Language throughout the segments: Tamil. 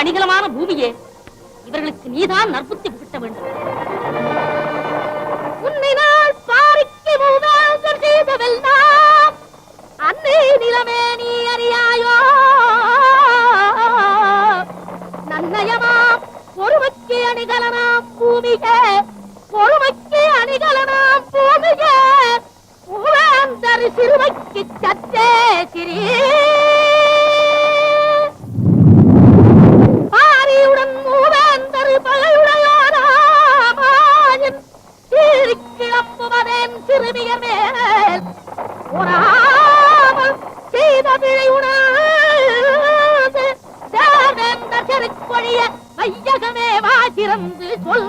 அணிகலமான பூமியே இவர்களுக்கு நீதான் நற்புத்தி புகட்ட வேண்டும். சிறுமைக்கு சற்றே சிறீ பாரியுடன் மூவேந்தர் பகையுடையாராமாயின் சீறிக் கிளம்புவதேன் சிறுமியர் மேல் பொறாமல் செய்த பிழையுடன் உணர்ந்து செருக்கொழிய வையகமே வாசிறந்து சொல்.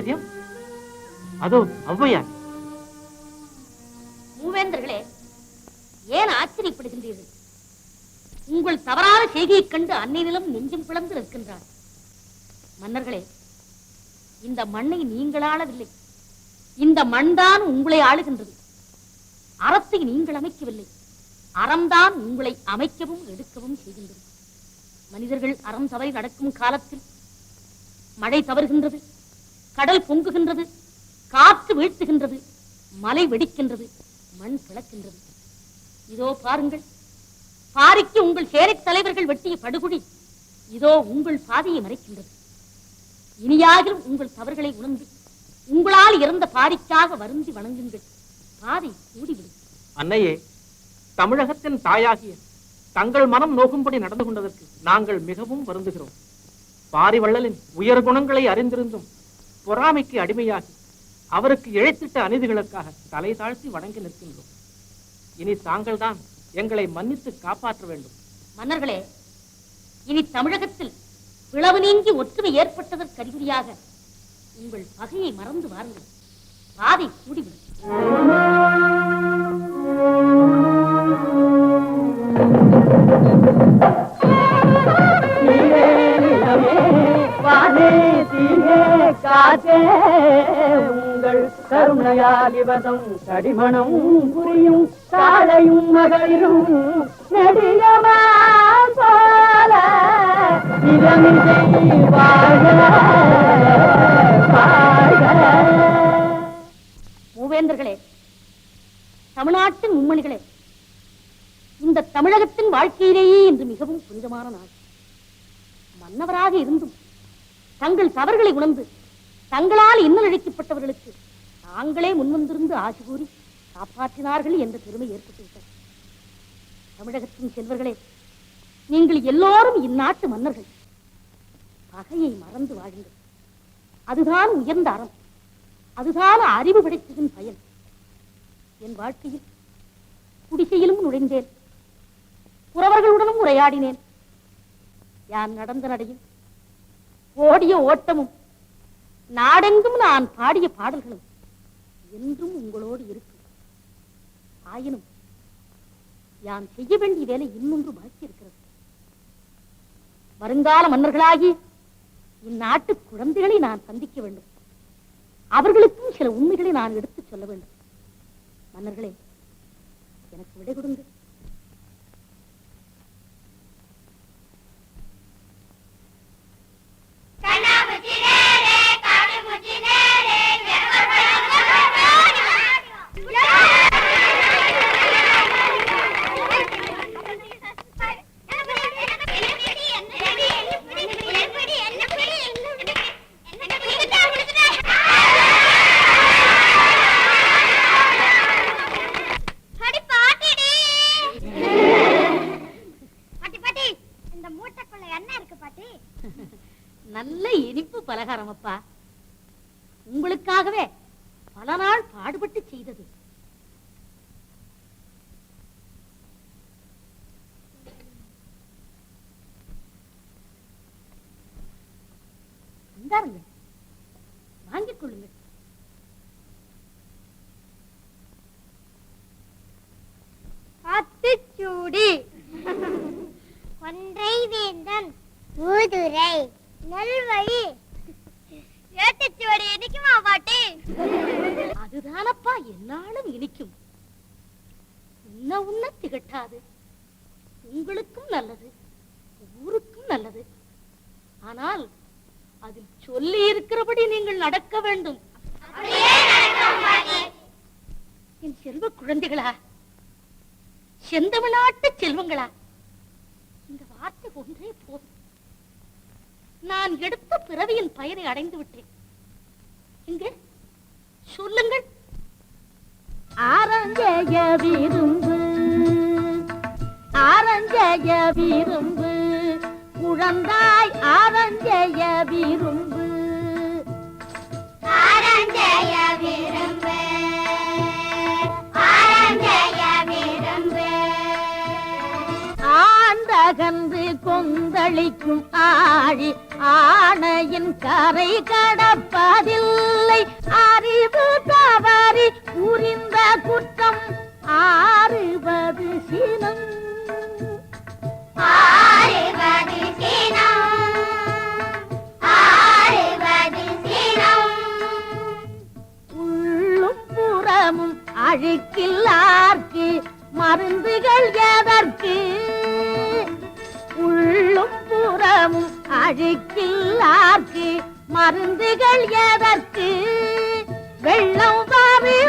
ஆச்சரியம்? அதோ ஔவையார். மூவேந்தர்களே ஏன் ஆச்சரியப்படுகின்றீர்கள்? உங்கள் தவறான செய்தியைக் கண்டு அன்னையிலும் நெஞ்சம் பிளந்து நிற்கின்றார். மன்னர்களே இந்த மண்ணை நீங்கள் ஆளவில்லை. இந்த மண்தான் உங்களை ஆளுகின்றது. அறத்தை நீங்கள் அமைக்கவில்லை. அறம்தான் உங்களை அமைக்கவும் எடுக்கவும் செய்கின்றது. மனிதர்கள் அறம் தவறி நடக்கும் காலத்தில் மழை தவறுகின்றது. கடல் பொங்குகின்றது காற்று வீழ்த்துகின்றது மலை வெடிக்கின்றது மண் பிளக்கின்றது இதோ பாருங்கள் பாரிக்கு உங்கள் சேரை தலைவர்கள் வெட்டிய படுகுடி இதோ உங்கள் பாதையை மறைக்கின்றது. இனியாகிலும் உங்கள் தவறுகளை உணர்ந்து உங்களால் இறந்த பாரிக்காக வருந்தி வணங்குங்கள். பாதை கூடிவிடும். அன்னையே தமிழகத்தின் தாயாகிய தங்கள் மனம் நோகும்படி நடந்து கொண்டதற்கு நாங்கள் மிகவும் வருந்துகிறோம். பாரிவள்ளலின் உயர் குணங்களை அறிந்திருந்தும் பொறாமைக்கு அடிமையாகி அவருக்கு இழைத்திட்ட அநீதிகளுக்காக தலை தாழ்த்தி வணங்கி நிற்கின்றோம். இனி தாங்கள்தான் எங்களை மன்னித்து காப்பாற்ற வேண்டும். மன்னர்களே இனி தமிழகத்தில் பிளவு நீங்கி ஒற்றுமை ஏற்பட்டதற்கு அறிகுறியாக உங்கள் பகையை மறந்து வாருங்கள். பாதை கூடிவிடும். உங்கள் கருணையாலிவசம் சடிமணம் புரியும் சாலையும் மகளிரும் நெடியமா போல வாழ மூவேந்தர்களே தமிழ்நாட்டின் மும்மணிகளே இந்த தமிழகத்தின் வாழ்க்கையிலேயே இன்று மிகவும் புனிதமான நாள். மன்னவராக இருந்தும் தங்கள் தவறுகளை உணர்ந்து தங்களால் இன்னல் அழைக்கப்பட்டவர்களுக்கு தாங்களே முன்வந்திருந்து ஆசி கூறி காப்பாற்றினார்கள் என்ற பெருமை ஏற்பட்டுவிட்டது. தமிழகத்தின் செல்வர்களே நீங்கள் எல்லோரும் இந்நாட்டு மன்னர்கள். பகையை மறந்து வாழுங்கள். அதுதான் உயர்ந்த அறம். அதுதான் அறிவு படைத்ததின் பயன். என் வாழ்க்கையில் குடிசையிலும் நுழைந்தேன். புறவர்களுடனும் உரையாடினேன். யான் நடந்த நடையும் ஓடிய ஓட்டமும் நாடெங்கும் நான் பாடிய பாடல்களும் என்றும் உங்களோடு இருக்கும் ஆயினும் யான் செய்ய வேண்டிய வேலை இன்னொன்று பாக்கி இருக்கிறது வருங்கால மன்னர்களாகி இந்நாட்டு குழந்தைகளை நான் சந்திக்க வேண்டும். அவர்களுக்கும் சில உண்மைகளை நான் எடுத்துச் சொல்ல வேண்டும். மன்னர்களே எனக்கு விடை கொடுங்க இந்த மூட்டைக்குள்ள என்ன இருக்கு பாட்டி. நல்ல இனிப்பு பலகாரம் அப்பா. உங்களுக்காகவே பல நாள் பாடுபட்டு செய்தது. இந்தாருங்க. வாங்கிக் கொள்ளுங்கள். அத்துச்சூடி ஊதுரை. நல்வழி ஏட்டுச்சுவடி இனிக்குமா பாட்டி? அதுதானப்பா என்னாலும் இனிக்கும். உன்ன உன்ன திகட்டாது. உங்களுக்கும் நல்லது ஊருக்கும் நல்லது. ஆனால் அதில் சொல்லி இருக்கிறபடி நீங்கள் நடக்க வேண்டும். என் செல்வ குழந்தைகளா செந்தமிழ்நாட்டு செல்வங்களா இந்த வார்த்தை ஒன்றே போதும். நான் எடுத்த பிறவியின் பயனை அடைந்து விட்டேன். இங்கே சொல்லுங்கள். ஆரஞ்சய விரும்பு ஆரஞ்சய விரும்பு குழந்தாய் ஆரஞ்சய விரும்பு. ஆரஞ்சய விரும்பு ஆரஞ்சய விரும்பு. ஆண்டகன்று கொந்தளிக்கும் ஆழி ஆணையின் கரை கடப்பதில்லை. அறிவு தவறி புரிந்த குற்றம் ஆறுவது சினம். அழுக்கில்லார்க்கு மருந்துகள் எதற்கு? உள்ளும் புறமும் அழுக்கில்லார்க்கு மருந்துகள் எதற்கு? வெள்ளம் வரிமுள்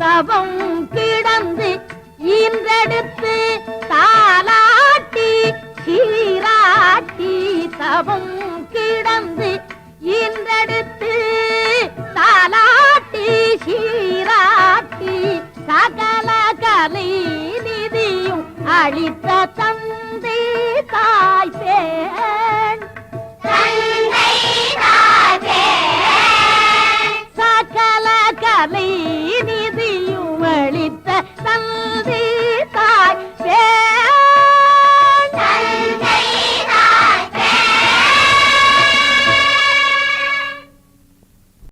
தவம் கிடந்து இன்றெடுத்து தாலாட்டி சீராட்டி தவம் கிடந்து இன்றெடுத்து தாலாட்டி சீராட்டி சகல கலை நிதியும் அளித்த தந்தை